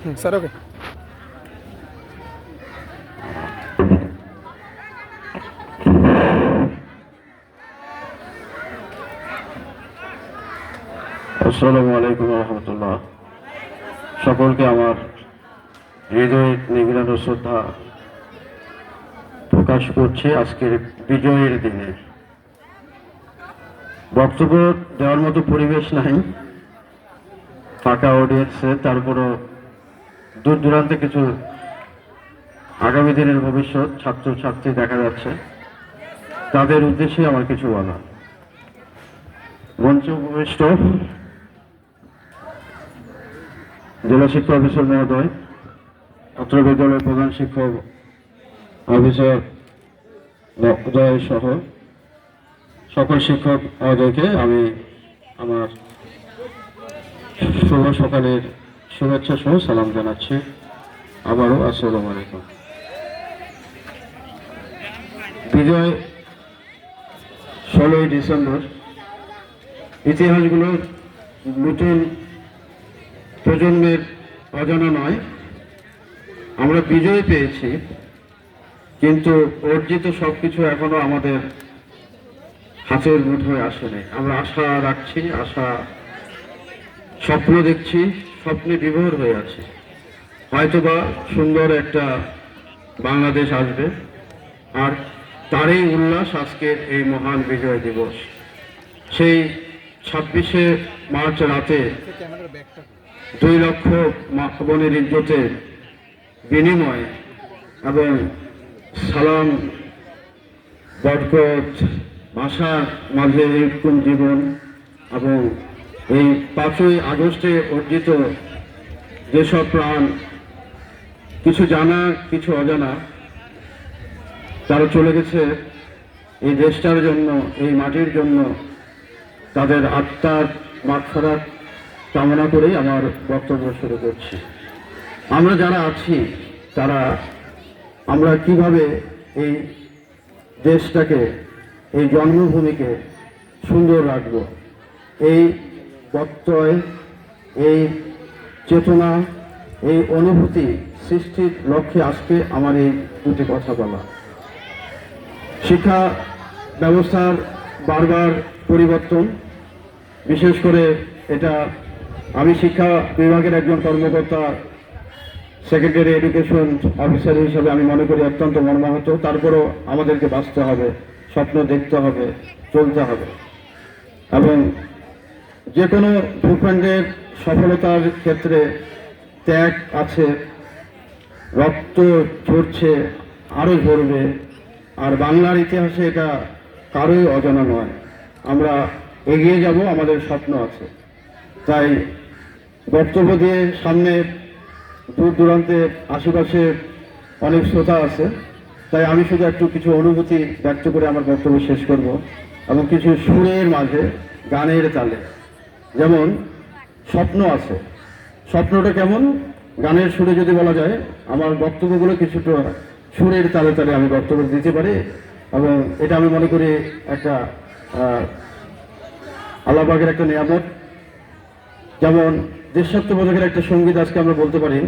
Sir, ওকে। আসসালামু আলাইকুম রহমতুল্লাহ। সকলকে আমার হৃদয় নিবিড়ানো শ্রদ্ধা প্রকাশ করছি আজকের বিজয়ের দিনে। বক্তব্য দেওয়ার মতো পরিবেশ নাই। ফাঁকা অডিয়েন্সে তারপরও দূর দূরান্তে কিছু আগামী দিনের ভবিষ্যৎ ছাত্র ছাত্রী দেখা যাচ্ছে। তাদের উদ্দেশ্যে আমার কিছু বলা মঞ্চ উপবিষ্ট জেলা শিক্ষা অফিসার মহোদয়, ছাত্র বিদ্যালয়ের প্রধান শিক্ষক অফিসার মহোদয় সহ সকল শিক্ষক মহোদয়কে আমি আমার শুভ সকালের শুভেচ্ছা সহ সালাম জানাচ্ছি। আবারও আসসালামু আলাইকুম। বিজয় ষোলোই ডিসেম্বর। ইতিহাসগুলো নতুন প্রজন্মের অজানা নয়। আমরা বিজয় পেয়েছি, কিন্তু অর্জিত সব কিছু এখনও আমাদের হাতের মুঠোয় আসেনি। আমরা আশা রাখছি, আশা স্বপ্ন দেখছি। স্বপ্নে বিভোর হয়ে আছে। হয়তোবা সুন্দর একটা বাংলাদেশ আসবে। আর তারই উল্লাস আজকের এই মহান বিজয় দিবস। সেই ছাব্বিশে মার্চ রাতে দুই লক্ষ মা বোনের ইজ্জতের বিনিময় এবং সালাম বরকত ভাষার মাঝে এরকম জীবন এবং এই পাঁচই আগস্টে অর্জিত যেসব প্রাণ, কিছু জানা, কিছু অজানা, তারা চলে গেছে এই দেশটার জন্য, এই মাটির জন্য। তাদের আত্মার মাগফরাত কামনা করেই আমার বক্তব্য শুরু করছি। আমরা যারা আছি, তারা, আমরা কীভাবে এই দেশটাকে, এই জন্মভূমিকে সুন্দর রাখব? এই প্রত্যয়, এই চেতনা, এই অনুভূতি সৃষ্টির লক্ষ্যে আজকে আমার এই দুটি কথা বলা। শিক্ষা ব্যবস্থার বারবার পরিবর্তন, বিশেষ করে এটা আমি শিক্ষা বিভাগের একজন কর্মকর্তা, সেক্রেটারি এডুকেশন অফিসার হিসেবে আমি মনে করি অত্যন্ত মর্মাহত। তারপরও আমাদেরকে বাঁচতে হবে, স্বপ্ন দেখতে হবে, চলতে হবে। এবং যে কোনো ভূখণ্ডের সফলতার ক্ষেত্রে ত্যাগ আছে, রক্ত ঝরছে আরও ঝরবে, আর বাংলার ইতিহাসে এটা কারোই অজানা নয়। আমরা এগিয়ে যাব, আমাদের স্বপ্ন আছে। তাই বক্তব্য দিয়ে সামনে দূর দূরান্তে আশেপাশে অনেক শ্রোতা আছে। তাই আমি শুধু একটু কিছু অনুভূতি ব্যক্ত করে আমার বক্তব্য শেষ করব এবং কিছু সুরের মাঝে গানের তালে। যেমন স্বপ্ন আছে। স্বপ্নটা কেমন? গানের সুরে যদি বলা যায়, আমার বক্তব্যগুলো কিছুটা সুরের তালে তালে আমি বক্তব্য দিতে পারি এবং এটা আমি মনে করি একটা আল্লাহবাগের একটা নিয়ামত। যেমন দেশাত্মবোধকের একটা সংগীত আজকে আমরা বলতে পারি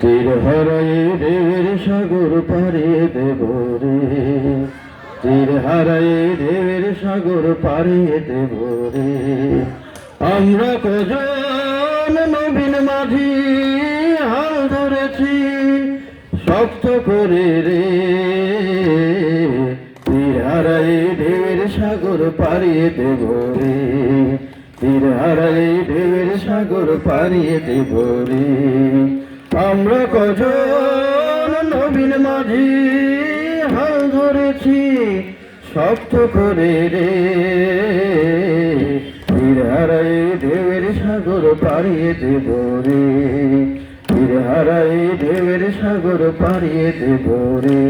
তীর হারাই দেবের সাগর পারে দেব রে তীর হারাই দেবের সাগর দেব রে আমরা কজন নবীন মাঝি হাল ধরেছি শক্ত করে রে। তীর হারাই ঢেউয়ের সাগর পারিয়ে দেব রে তীর হারাই ঢেউয়ের সাগর পারিয়ে দেব রে আমরা কজন নবীন মাঝি ধরেছি শক্ত করে রে। তীর দেবের সাগর পাড়িয়ে দেব রে। তীর দেবের সাগর পাড়িয়ে দেব রে।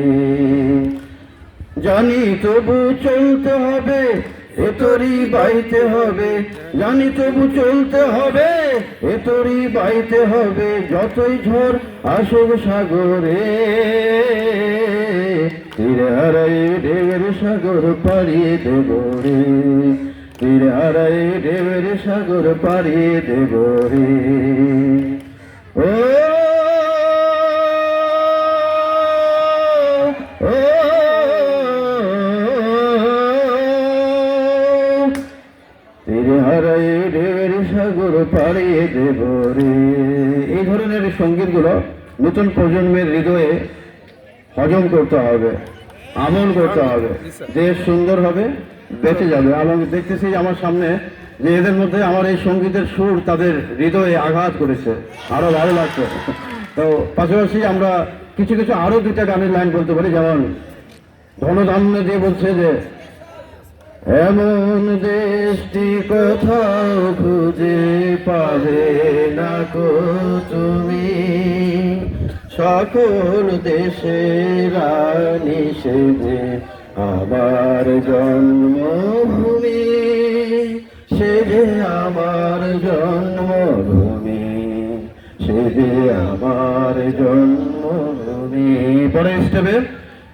জানি তবু চলতে হবে এ তোরই বাইতে হবে, জানি তবু চলতে হবে। এ তোরই বাইতে হবে, যতই ঝড় আসুক সাগরে। তীরে হারাই ঢেউয়ের সাগর পাড়িয়ে দেব রে। তীরে হারাই ঢেউয়ের সাগর পাড়িয়ে দেব রে। সাগর পাড়িয়ে দেব রে। এই ধরনের সঙ্গীতগুলো নতুন প্রজন্মের হৃদয়ে হজম করতে হবে, আমল করতে হবে। দেশ সুন্দর হবে, বেঁচে যাবে। এবং দেখতেছি আমার সামনে যে এদের মধ্যে আমার এই সঙ্গীতের সুর তাদের হৃদয়ে আঘাত করেছে। আরও ভালো লাগছে। তো পাশাপাশি আমরা কিছু কিছু আরও দুইটা গানের লাইন বলতে পারি। যেমন, ধনধান্য দিয়ে বলছে যে এমন দেশটি কোথাও খুঁজে পাবে না কো তুমি। সকল দেশের রানী সেজে আমার জন্মভূমি, সেজে আমার জন্মভূমি, সেজে আমার জন্মভূমি। পরে স্টেপে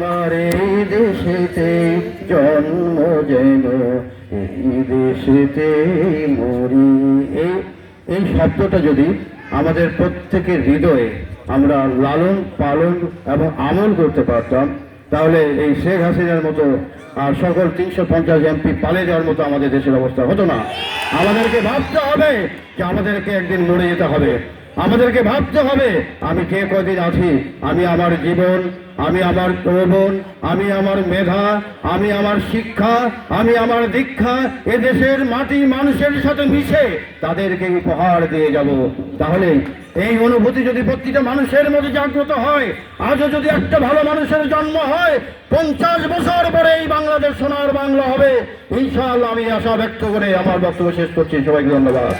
আমার এই দেশেতে জন্ম যেন, এই দেশেতে মরি এই এই শব্দটা যদি আমাদের প্রত্যেকের হৃদয়ে আমরা লালন পালন এবং আমল করতে পারতাম, তাহলে এই শেখ হাসিনার মতো আর সকল তিনশো পঞ্চাশ এমপি পালিয়ে যাওয়ার মতো আমাদের দেশের অবস্থা হতো না। আমাদেরকে ভাবতে হবে যে আমাদেরকে একদিন মরে যেতে হবে। আমাদেরকে ভাবতে হবে, আমি কে কদিন আছি? আমি আমার জীবন, আমি আমার যৌবন, আমি আমার মেধা, আমি আমার শিক্ষা, আমি আমার দীক্ষা, এদেশের মাটি মানুষের সাথে মিশে তাদেরকে উপহার দিয়ে যাব। তাহলে এই অনুভূতি যদি প্রতিটা মানুষের মধ্যে জাগ্রত হয়, আজও যদি একটা ভালো মানুষের জন্ম হয়, পঞ্চাশ বছর পরে এই বাংলাদেশ সোনার বাংলা হবে। ইনশাআল্লাহ আমি আশা ব্যক্ত করে আমার বক্তব্য শেষ করছি। সবাইকে ধন্যবাদ।